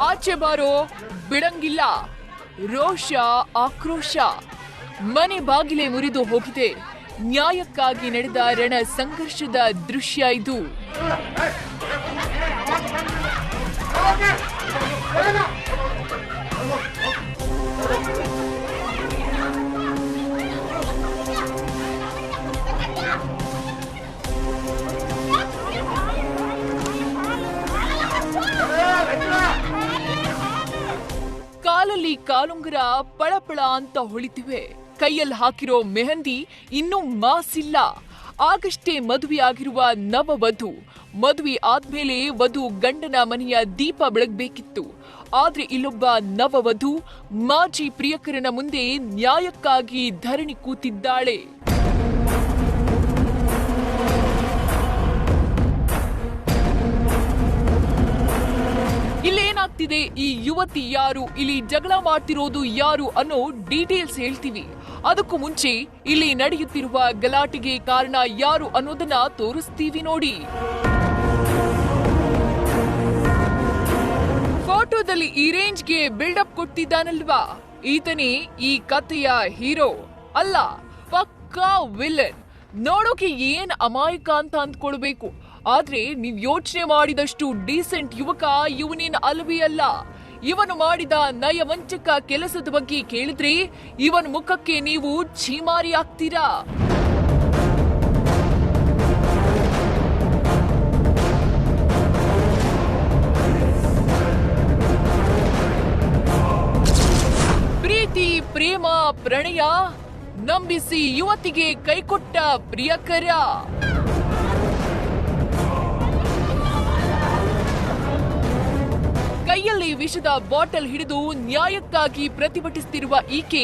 ಆಚೆ ಬಾರೋ ಬಿಡಂಗಿಲ್ಲ ರೋಷ ಆಕ್ರೋಶ ಮನೆ ಬಾಗಿಲೆ ಮುರಿದು ಹೋಗಿದೆ ನ್ಯಾಯಕ್ಕಾಗಿ ನಡೆದ ರಣ ಸಂಘರ್ಷದ ದೃಶ್ಯ ಇದು ಪಳಪಳ ಅಂತ ಹೊಳಿತಿವೆ. ಕೈಯಲ್ಲಿ ಹಾಕಿರೋ ಮೆಹಂದಿ ಇನ್ನೂ ಮಾಸಿಲ್ಲ. ಆಗಷ್ಟೇ ಮದುವೆಯಾಗಿರುವ ನವವಧು. ಮದುವೆ ಆದ್ಮೇಲೆ ವಧು ಗಂಡನ ಮನೆಯ ದೀಪ ಬೆಳಗಬೇಕಿತ್ತು. ಆದ್ರೆ ಇಲ್ಲೊಬ್ಬ ನವವಧು ಮಾಜಿ ಪ್ರಿಯಕರನ ಮುಂದೆ ನ್ಯಾಯಕ್ಕಾಗಿ ಧರಣಿ ಕೂತಿದ್ದಾಳೆ. ಇಲ್ಲೇನಾಗ್ತಿದೆ ಈ ಯುವತಿ ಯಾರು, ಇಲ್ಲಿ ಜಗಳ ಮಾಡ್ತಿರೋದು ಯಾರು ಅನ್ನೋ ಡೀಟೇಲ್ಸ್ ಹೇಳ್ತೀವಿ. ಅದಕ್ಕೂ ಮುಂಚೆ ಇಲ್ಲಿ ನಡೆಯುತ್ತಿರುವ ಗಲಾಟೆಗೆ ಕಾರಣ ಯಾರು ಅನ್ನೋದನ್ನ ತೋರಿಸ್ತೀವಿ ನೋಡಿ. ಫೋಟೋದಲ್ಲಿ ಈ ರೇಂಜ್ಗೆ ಬಿಲ್ಡಪ್ ಕೊಡ್ತಿದ್ದಾನಲ್ವಾ? ಈತನೇ ಈ ಕಥೆಯ ಹೀರೋ. ಅಲ್ಲ, ಪಕ್ಕಾ ವಿಲನ್ ನೋಡೋಕೆ ಏನ್ ಅಮಾಯಕ ಅಂತ ಅಂದ್ಕೊಳ್ಬೇಕು. ಆದ್ರೆ ನೀವ್ ಯೋಚನೆ ಮಾಡಿದಷ್ಟು ಡೀಸೆಂಟ್ ಯುವಕ ಇವನೇನ್ ಅಲ್ವಿ ಅಲ್ಲ. ಇವನು ಮಾಡಿದ ನಯವಂಚಕ ಕೆಲಸದ ಬಗ್ಗೆ ಕೇಳಿದ್ರೆ ಇವನ್ ಮುಖಕ್ಕೆ ನೀವು ಛೀಮಾರಿ ಆಗ್ತೀರಾ? ಪ್ರೀತಿ, ಪ್ರೇಮ, ಪ್ರಣಯ ನಂಬಿಸಿ ಯುವತಿಗೆ ಕೈಕೊಟ್ಟ ಪ್ರಿಯಕರ. ಕೈಯಲ್ಲಿ ವಿಷದ ಬಾಟಲ್ ಹಿಡಿದು ನ್ಯಾಯಕ್ಕಾಗಿ ಪ್ರತಿಭಟಿಸುತ್ತಿರುವ ಈಕೆ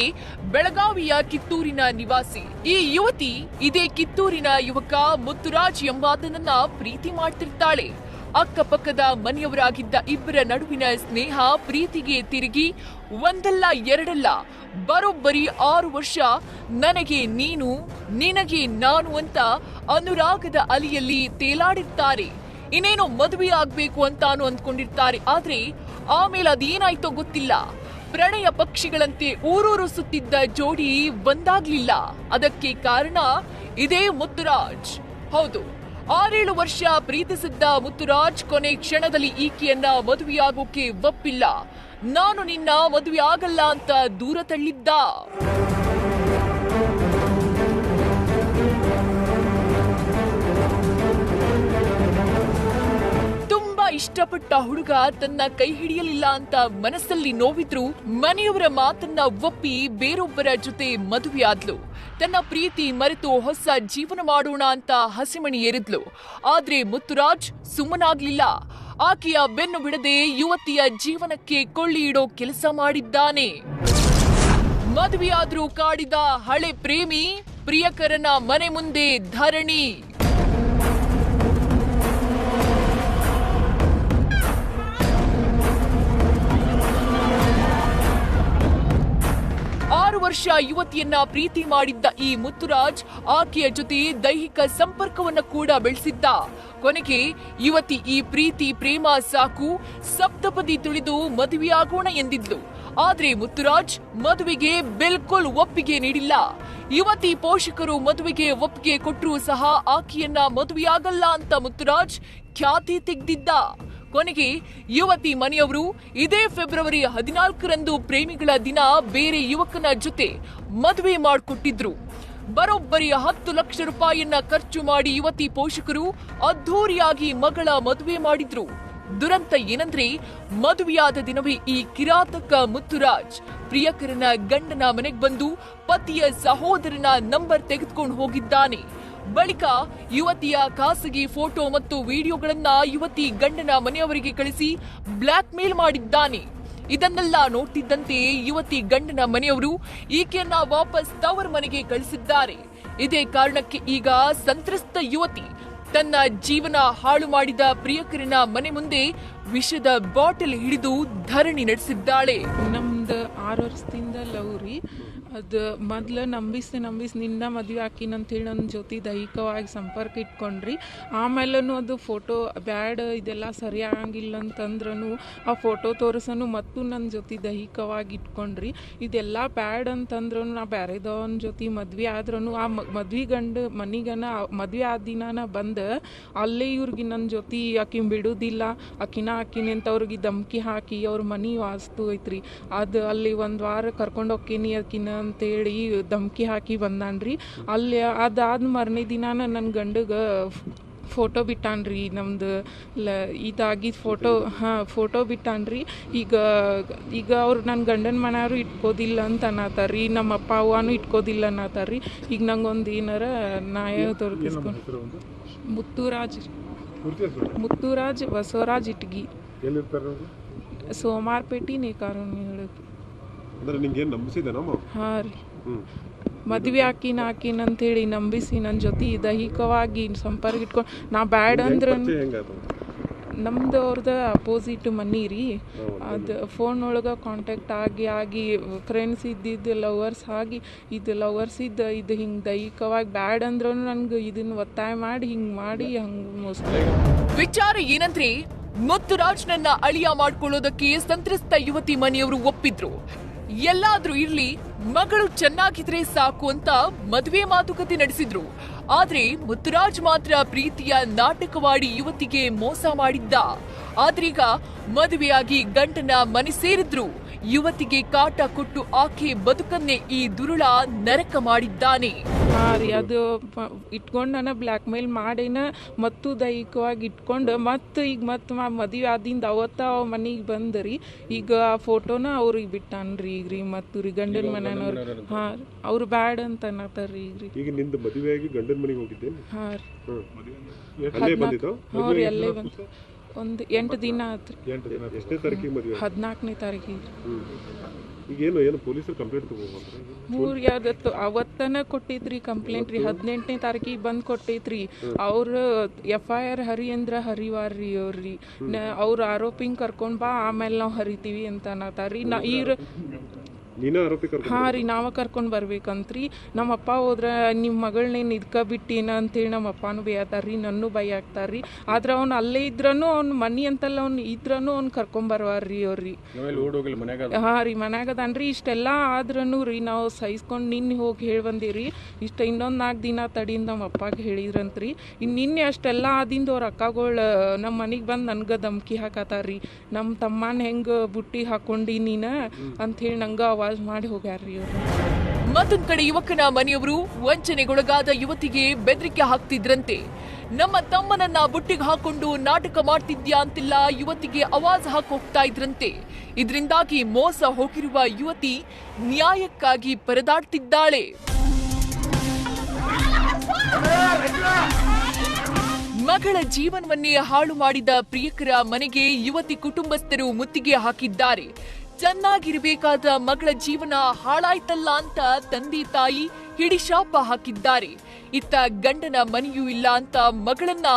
ಬೆಳಗಾವಿಯ ಕಿತ್ತೂರಿನ ನಿವಾಸಿ. ಈ ಯುವತಿ ಇದೇ ಕಿತ್ತೂರಿನ ಯುವಕ ಮುತ್ತುರಾಜ್ ಎಂಬಾತನನ್ನ ಪ್ರೀತಿ ಮಾಡ್ತಿರ್ತಾಳೆ. ಅಕ್ಕಪಕ್ಕದ ಮನೆಯವರಾಗಿದ್ದ ಇಬ್ಬರ ನಡುವಿನ ಸ್ನೇಹ ಪ್ರೀತಿಗೆ ತಿರುಗಿ, ಒಂದಲ್ಲ ಎರಡಲ್ಲ, ಬರೋಬ್ಬರಿ ಆರು ವರ್ಷ ನನಗೆ ನೀನು, ನಿನಗೆ ನಾನು ಅಂತ ಅನುರಾಗದ ಅಲಿಯಲ್ಲಿ ತೇಲಾಡಿರ್ತಾರೆ. ಇನ್ನೇನೋ ಮದುವೆ ಆಗ್ಬೇಕು ಅಂತಾನು ಅಂದ್ಕೊಂಡಿರ್ತಾರೆ. ಆದ್ರೆ ಆಮೇಲೆ ಅದೇನಾಯ್ತೋ ಗೊತ್ತಿಲ್ಲ. ಪ್ರಣಯ ಪಕ್ಷಿಗಳಂತೆ ಊರೂರು ಸುತ್ತಿದ್ದ ಜೋಡಿ ಒಂದಾಗ್ಲಿಲ್ಲ. ಅದಕ್ಕೆ ಕಾರಣ ಇದೇ ಮುತ್ತುರಾಜ್. ಹೌದು, ಆರೇಳು ವರ್ಷ ಪ್ರೀತಿಸಿದ್ದ ಮುತ್ತುರಾಜ್ ಕೊನೆ ಕ್ಷಣದಲ್ಲಿ ಈಕೆಯನ್ನ ಮದುವೆಯಾಗೋಕೆ ಒಪ್ಪಿಲ್ಲ. ನಾನು ನಿನ್ನ ಮದುವೆ ಆಗಲ್ಲ ಅಂತ ದೂರ ತಳ್ಳಿದ್ದ. ಇಷ್ಟಪಟ್ಟ ಹುಡುಗ ತನ್ನ ಕೈ ಹಿಡಿಯಲಿಲ್ಲ ಅಂತ ಮನಸ್ಸಲ್ಲಿ ನೋವಿದ್ರು ಮನೆಯವರ ಮಾತನ್ನ ಒಪ್ಪಿ ಬೇರೊಬ್ಬರ ಜೊತೆ ಮದುವೆಯಾದ್ಲು. ತನ್ನ ಪ್ರೀತಿ ಮರೆತು ಹೊಸ ಜೀವನ ಮಾಡೋಣ ಅಂತ ಹಸಿಮಣಿ ಏರಿದ್ಲು. ಆದ್ರೆ ಮುತ್ತುರಾಜ್ ಸುಮ್ಮನಾಗ್ಲಿಲ್ಲ. ಆಕೆಯ ಬೆನ್ನು ಬಿಡದೆ ಯುವತಿಯ ಜೀವನಕ್ಕೆ ಕೊಳ್ಳಿ ಇಡೋ ಕೆಲಸ ಮಾಡಿದ್ದಾನೆ. ಮದುವೆಯಾದ್ರೂ ಕಾಡಿದ ಹಳೆ ಪ್ರೇಮಿ ಪ್ರಿಯಕರನ ಮನೆ ಮುಂದೆ ಧರಣಿ. ವರ್ಷ ಯುವತಿಯನ್ನ ಪ್ರೀತಿ ಮಾಡಿದ್ದ ಈ ಮುತ್ತುರಾಜ್ ಆಕೆಯ ಜೊತೆ ದೈಹಿಕ ಸಂಪರ್ಕವನ್ನ ಕೂಡ ಬೆಳೆಸಿದ್ದ. ಕೊನೆಗೆ ಯುವತಿ ಈ ಪ್ರೀತಿ ಪ್ರೇಮ ಸಾಕು ಸಪ್ತಪದಿ ತುಳಿದು ಮದುವೆಯಾಗೋಣ ಎಂದಿದ್ಲು. ಆದ್ರೆ ಮುತ್ತುರಾಜ್ ಮದುವೆಗೆ ಬಿಲ್ಕುಲ್ ಒಪ್ಪಿಗೆ ನೀಡಿಲ್ಲ. ಯುವತಿ ಪೋಷಕರು ಮದುವೆಗೆ ಒಪ್ಪಿಗೆ ಕೊಟ್ಟರೂ ಸಹ ಆಕೆಯನ್ನ ಮದುವೆಯಾಗಲ್ಲ ಅಂತ ಮುತ್ತುರಾಜ್ ಖ್ಯಾತಿ ತೆಗೆದಿದ್ದ. ಕೊನೆಗೆ ಯುವತಿ ಮನೆಯವರು ಇದೇ ಫೆಬ್ರವರಿ ಹದಿನಾಲ್ಕರಂದು ಪ್ರೇಮಿಗಳ ದಿನ ಬೇರೆ ಯುವಕನ ಜೊತೆ ಮದುವೆ ಮಾಡಿಕೊಟ್ಟಿದ್ರು. ಬರೋಬ್ಬರಿ ಹತ್ತು ಲಕ್ಷ ರೂಪಾಯಿಯನ್ನ ಖರ್ಚು ಮಾಡಿ ಯುವತಿ ಪೋಷಕರು ಅದ್ಧೂರಿಯಾಗಿ ಮಗಳ ಮದುವೆ ಮಾಡಿದ್ರು. ದುರಂತ ಏನಂದ್ರೆ ಮದುವೆಯಾದ ದಿನವೇ ಈ ಕಿರಾತಕ ಮುತ್ತುರಾಜ್ ಪ್ರಿಯಕರನ ಗಂಡನ ಮನೆಗೆ ಬಂದು ಪತಿಯ ಸಹೋದರನ ನಂಬರ್ ತೆಗೆದುಕೊಂಡು ಹೋಗಿದ್ದಾನೆ. ಬಳಿಕ ಯುವತಿಯ ಖಾಸಗಿ ಫೋಟೋ ಮತ್ತು ವಿಡಿಯೋಗಳನ್ನ ಯುವತಿ ಗಂಡನ ಮನೆಯವರಿಗೆ ಕಳಿಸಿ ಬ್ಲ್ಯಾಕ್ ಮೇಲ್ ಮಾಡಿದ್ದಾನೆ. ಇದನ್ನೆಲ್ಲ ನೋಡ್ತಿದ್ದಂತೆ ಯುವತಿ ಗಂಡನ ಮನೆಯವರು ಈಕೆಯನ್ನ ವಾಪಸ್ ತವರ ಮನೆಗೆ ಕಳಿಸಿದ್ದಾರೆ. ಇದೇ ಕಾರಣಕ್ಕೆ ಈಗ ಸಂತ್ರಸ್ತ ಯುವತಿ ತನ್ನ ಜೀವನ ಹಾಳು ಮಾಡಿದ ಪ್ರಿಯಕರನ ಮನೆ ಮುಂದೆ ವಿಷದ ಬಾಟಲ್ ಹಿಡಿದು ಧರಣಿ ನಡೆಸಿದ್ದಾಳೆ. ನಮ್ದು ಆರು ವರ್ಷದಿಂದ ಲವ್ ರೀ. ಅದು ಮೊದಲು ನಂಬಿಸಿ ನಂಬಿಸಿ ನಿನ್ನ ಮದುವೆ ಹಾಕಿನ ಅಂತೇಳಿ ನನ್ನ ಜೊತೆ ದೈಹಿಕವಾಗಿ ಸಂಪರ್ಕ ಇಟ್ಕೊಂಡ್ರಿ. ಆಮೇಲೂ ಅದು ಫೋಟೋ ಬ್ಯಾಡ್ ಇದೆಲ್ಲ ಸರಿ ಅಂತಂದ್ರೂ ಆ ಫೋಟೋ ತೋರಿಸನು ಮತ್ತು ನನ್ನ ಜೊತೆ ದೈಹಿಕವಾಗಿ ಇಟ್ಕೊಂಡ್ರಿ. ಇದೆಲ್ಲ ಬ್ಯಾಡ್ ಅಂತಂದ್ರೂ ನಾ ಬ್ಯಾರೆದವನ ಜೊತೆ ಮದ್ವೆ ಆದ್ರೂ ಆ ಮದ್ವೆ ಗಂಡು ಮನಿಗನ ಮದುವೆ ಆದ ದಿನಾನ ಬಂದು ಅಲ್ಲೇ ಇವ್ರಿಗೆ ನನ್ನ ಜೊತೆ ಆಕಿನ ಬಿಡೋದಿಲ್ಲ. ಆಕಿನ ಆಕಿನ ಅಂತ ಅವ್ರಿಗೆ ಧಮ್ಕಿ ಹಾಕಿ ಅವ್ರ ಮನೆ ವಾಸ್ತು ಐತ್ರಿ. ಅದು ಅಲ್ಲಿ ಒಂದು ವಾರ ಕರ್ಕೊಂಡು ಹೋಗ್ತೀನಿ ಅದಕ್ಕಿನ್ನ ಅಂತೇಳಿ ಧಮ್ಕಿ ಹಾಕಿ ಬಂದಾನ್ರಿ. ಅಲ್ಲಿ ಅದಾದ ಮರನೇ ದಿನ ನನ್ನ ಗಂಡಗೆ ಫೋಟೋ ಬಿಟ್ಟಾನ್ರಿ ನಮ್ದು ಲ ಇದಾಗಿದ್ದ ಫೋಟೋ ಹಾಂ ಫೋಟೋ ಬಿಟ್ಟಾನ್ರಿ. ಈಗ ಈಗ ಅವ್ರು ನನ್ನ ಗಂಡನ ಮನೆಯವರು ಇಟ್ಕೋದಿಲ್ಲ ಅಂತ ಅನ್ನತ್ತಾರ್ರಿ ನಮ್ಮ ಅಪ್ಪ ಅವ್ವನೂ ಇಟ್ಕೋದಿಲ್ಲ ಅನ್ನತ್ತಾರ್ರಿ ಈಗ ನಂಗೊಂದು ಏನಾರ ಹೆಸರು ಒಂದು ಮುತ್ತುರಾಜ್ ಮುತ್ತುರಾಜ್ ಬಸವರಾಜ್ ಇಟ್ಗಿ. ಸೋಮಾರ್ಪೇಟೆ ಹೇಳಕ್ಕೆ ಅಂದ್ರೆ ನಿಂಗೆ ಏನು ನಂಬಿಸಿದೇನಮ್ಮ ಹಾಂ ರೀ. ಮದ್ವೆ ಹಾಕಿನ ಆಕಿನ ಅಂತೇಳಿ ನಂಬಿಸಿ ನನ್ನ ಜೊತೆ ದೈಹಿಕವಾಗಿ ಸಂಪರ್ಕ ಇಟ್ಕೊಂಡು ನಾ ಬ್ಯಾಡ್ ಅಂದ್ರೆ ನಮ್ದು ಅವ್ರದ್ದು ಅಪೋಸಿಟ್ ಮನಿ ರೀ. ಅದು ಫೋನ್ ಒಳಗೆ ಕಾಂಟ್ಯಾಕ್ಟ್ ಆಗಿ ಆಗಿ ಫ್ರೆಂಡ್ಸ್ ಇದ್ದಿದ್ದು ಲವರ್ಸ್ ಆಗಿ ಇದು ಲವರ್ಸ್ ಇದ್ದ ಇದು ಹಿಂಗೆ ದೈಹಿಕವಾಗಿ ಬ್ಯಾಡ್ ಅಂದ್ರೂ ನನ್ಗೆ ಇದನ್ನ ಒತ್ತಾಯ ಮಾಡಿ ಹಿಂಗೆ ಮಾಡಿ ಹಂಗೆ ಮೋಸ ವಿಚಾರ ಏನಂದ್ರೆ? ಮುತ್ತುರಾಜ್ನನ್ನ ಅಳಿಯ ಮಾಡ್ಕೊಳ್ಳೋದಕ್ಕೆ ಸಂತ್ರಸ್ತ ಯುವತಿ ಮನೆಯವರು ಒಪ್ಪಿದ್ರು. ಎಲ್ಲಾದ್ರೂ ಇರ್ಲಿ, ಮಗಳು ಚೆನ್ನಾಗಿದ್ರೆ ಸಾಕು ಅಂತ ಮದುವೆ ಮಾತುಕತೆ ನಡೆಸಿದ್ರು. ಆದ್ರೆ ಮುತ್ತುರಾಜ್ ಮಾತ್ರ ಪ್ರೀತಿಯ ನಾಟಕವಾಡಿ ಯುವತಿಗೆ ಮೋಸ ಮಾಡಿದ್ದ. ಆದ್ರೀಗ ಮದುವೆಯಾಗಿ ಗಂಟನ ಮನೆ ಸೇರಿದ್ರು. ಯುವತಿಗೆ ಕಾಟ ಕೊಟ್ಟು ಆಕೆ ಬದುಕನ್ನೇ ಈ ದುರುಳ ನರಕ ಮಾಡಿದ್ದಾನೆ. ಹಾಂ ರೀ ಅದು ಇಟ್ಕೊಂಡು ನಾನು ಬ್ಲ್ಯಾಕ್ ಮೇಲ್ ಮಾಡೇನ ಮತ್ತು ದೈಹಿಕವಾಗಿ ಇಟ್ಕೊಂಡು ಮತ್ತು ಈಗ ಮತ್ತು ಮದುವೆ ಆದಿಂದ ಅವತ್ತ ಅವ ಮನೆಗೆ ಬಂದ್ರಿ ಈಗ ಆ ಫೋಟೋನ ಅವ್ರಿಗೆ ಬಿಟ್ಟನ್ರಿ ಈಗ ರೀ ಮತ್ತು ರೀ ಗಂಡನ ಮನೆಯವ್ರು ಹಾಂ ಅವ್ರು ಬ್ಯಾಡ್ ಅಂತ ಅನ್ನತ್ತಾರ್ರಿ ಈಗ ರೀ. ಈಗ ನಿಂದು ಮದುವೆಯಾಗಿ ಗಂಡನ ಮನೆಗೆ ಹೋಗಿದ್ದೆ ಹಾಂ ರೀ. ಹ್ಞೂ ಅಲ್ಲೇ ಬಂದಿದ್ದು? ಹ್ಞೂ ರೀ ಅಲ್ಲೇ ಬಂತು ಒಂದು ಎಂಟು ದಿನ ಆತ್ರಿ. ಎಂಟು ದಿನ ಎಷ್ಟನೇ ತಾರೀಕಿಗೆ ಮದುವೆ ಹದಿನಾಲ್ಕನೇ ತಾರೀಕಿಗೆ. ಏನು ಪೊಲೀಸರು ಕಂಪ್ಲೇಂಟ್ ಮೂರು ಯಾವ್ದತ್ತು ಅವತ್ತನ ಕೊಟ್ಟಿದ್ರಿ ಕಂಪ್ಲೇಂಟ್ ರೀ ಹದಿನೆಂಟನೇ ತಾರೀಕಿಗೆ ಬಂದು ಕೊಟ್ಟೈತ್ರಿ ಅವ್ರ ಎಫ್ ಐ ಆರ್ ಹರಿ ಅಂದ್ರ ಹರಿವಾರ್ರಿ ಅವ್ರಿ. ಅವ್ರ ಆರೋಪಿಂಗ್ ಕರ್ಕೊಂಡ್ ಬಾ ಆಮೇಲೆ ನಾವು ಹರಿತೀವಿ ಅಂತ ರೀ ನಾ ಹಾಂ ರೀ ನಾವ ಕರ್ಕೊಂಡ್ ಬರ್ಬೇಕಂತ್ರಿ. ನಮ್ಮ ಅಪ್ಪ ಹೋದ್ರ ನಿಮ್ಮ ಮಗಳನ್ನೇನು ಇದ್ಕ ಬಿಟ್ಟೇನ ಅಂತೇಳಿ ನಮ್ಮ ಅಪ್ಪನೂ ಬೈಯತ್ತಾರ್ರಿ ನನ್ನೂ ಭಯ ಆಗ್ತಾರ್ರಿ ಆದ್ರ ಅವ್ನು ಅಲ್ಲೇ ಇದ್ರನು ಅವ್ನ ಮನಿ ಅಂತಲ್ಲ ಅವ್ನು ಇದ್ರನು ಅವ್ನು ಕರ್ಕೊಂಬರ್ವಾರ್ರಿ ಅವ್ರಿ. ಹಾ ರೀ ಮನ್ಯಾಗ ಅದನ್ರಿ ಇಷ್ಟೆಲ್ಲ ಆದ್ರೂ ರೀ ನಾವು ಸಹಿಸ್ಕೊಂಡು ನಿನ್ನೆ ಹೋಗಿ ಹೇಳಿ ಬಂದಿರಿ ಇಷ್ಟ ಇನ್ನೊಂದು ನಾಲ್ಕು ದಿನ ತಡಿಯಿಂದ ನಮ್ಮ ಅಪ್ಪಗೆ ಹೇಳಿದ್ರಂತ್ರಿ. ಇನ್ನು ನಿನ್ನೆ ಅಷ್ಟೆಲ್ಲ ಆದಿಂದ ಅವ್ರ ಅಕ್ಕಗಳು ನಮ್ಮ ಮನೆಗೆ ಬಂದು ನನ್ಗೆ ಧಮ್ಕಿ ಹಾಕತ್ತಾರ್ರಿ ನಮ್ಮ ತಮ್ಮನ ಹೆಂಗೆ ಬುಟ್ಟಿ ಹಾಕೊಂಡಿ ನೀನ? ಅಂಥೇಳಿ ನಂಗೆ ಮಾಡಿ ಹೋಗ್ಯಾರ್ರಿ ಇವರು. ಮತ್ತೊಂದ್ ಕಡೆ ಯುವಕನ ಮನೆಯವರು ವಂಚನೆಗೊಳಗಾದ ಯುವತಿಗೆ ಬೆದರಿಕೆ ಹಾಕ್ತಿದ್ರಂತೆ. ನಮ್ಮ ತಮ್ಮನನ್ನ ಬುಟ್ಟಿಗೆ ಹಾಕೊಂಡು ನಾಟಕ ಮಾಡ್ತಿದ್ಯಾ ಅಂತಿಲ್ಲ ಯುವತಿಗೆ ಅವಾಜ್ ಹಾಕಿ ಹೋಗ್ತಾ ಇದ್ರಂತೆ. ಇದರಿಂದಾಗಿ ಮೋಸ ಹೋಗಿರುವ ಯುವತಿ ನ್ಯಾಯಕ್ಕಾಗಿ ಪರದಾಡ್ತಿದ್ದಾಳೆ. ಮಗಳ ಜೀವನವನ್ನೇ ಹಾಳು ಮಾಡಿದ ಪ್ರಿಯಕರ ಮನೆಗೆ ಯುವತಿ ಕುಟುಂಬಸ್ಥರು ಮುತ್ತಿಗೆ ಹಾಕಿದ್ದಾರೆ. ಚೆನ್ನಾಗಿರಬೇಕಾದ ಮಗಳ ಜೀವನ ಹಾಳಾಯ್ತಲ್ಲ ಅಂತ ತಂದೆ ತಾಯಿ ಹಿಡಿಶಾಪ ಹಾಕಿದ್ದಾರೆ ಇತ್ತ ಗಂಡನ ಮನೆಯೂ ಇಲ್ಲ ಅಂತ ಮಗಳನ್ನ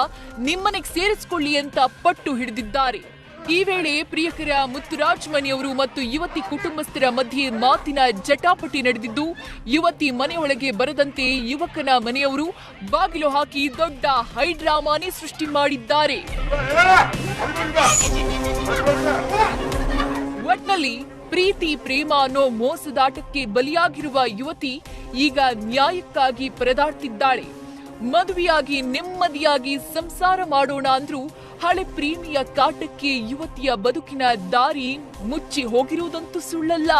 ನಿಮ್ಮನೆಗೆ ಸೇರಿಸಿಕೊಳ್ಳಿ ಅಂತ ಪಟ್ಟು ಹಿಡಿದಿದ್ದಾರೆ ಈ ವೇಳೆ ಪ್ರಿಯಕರ ಮುತ್ತುರಾಜ್ ಮನೆಯವರು ಮತ್ತು ಯುವತಿ ಕುಟುಂಬಸ್ಥರ ಮಧ್ಯೆ ಮಾತಿನ ಜಟಾಪಟಿ ನಡೆದಿದ್ದು ಯುವತಿ ಮನೆಯೊಳಗೆ ಬರದಂತೆ ಯುವಕನ ಮನೆಯವರು ಬಾಗಿಲು ಹಾಕಿ ದೊಡ್ಡ ಹೈಡ್ರಾಮಾನೇ ಸೃಷ್ಟಿ ಮಾಡಿದ್ದಾರೆ ಪ್ರೀತಿ ಪ್ರೇಮ ಅನ್ನೋ ಮೋಸದಾಟಕ್ಕೆ ಬಲಿಯಾಗಿರುವ ಯುವತಿ ಈಗ ನ್ಯಾಯಕ್ಕಾಗಿ ಪರದಾಡ್ತಿದ್ದಾಳೆ ಮದುವೆಯಾಗಿ ನೆಮ್ಮದಿಯಾಗಿ ಸಂಸಾರ ಮಾಡೋಣ ಅಂದ್ರೂ ಹಳೆ ಪ್ರೇಮಿಯ ಕಾಟಕ್ಕೆ ಯುವತಿಯ ಬದುಕಿನ ದಾರಿ ಮುಚ್ಚಿ ಹೋಗಿರುವುದಂತೂ ಸುಳ್ಳಲ್ಲ!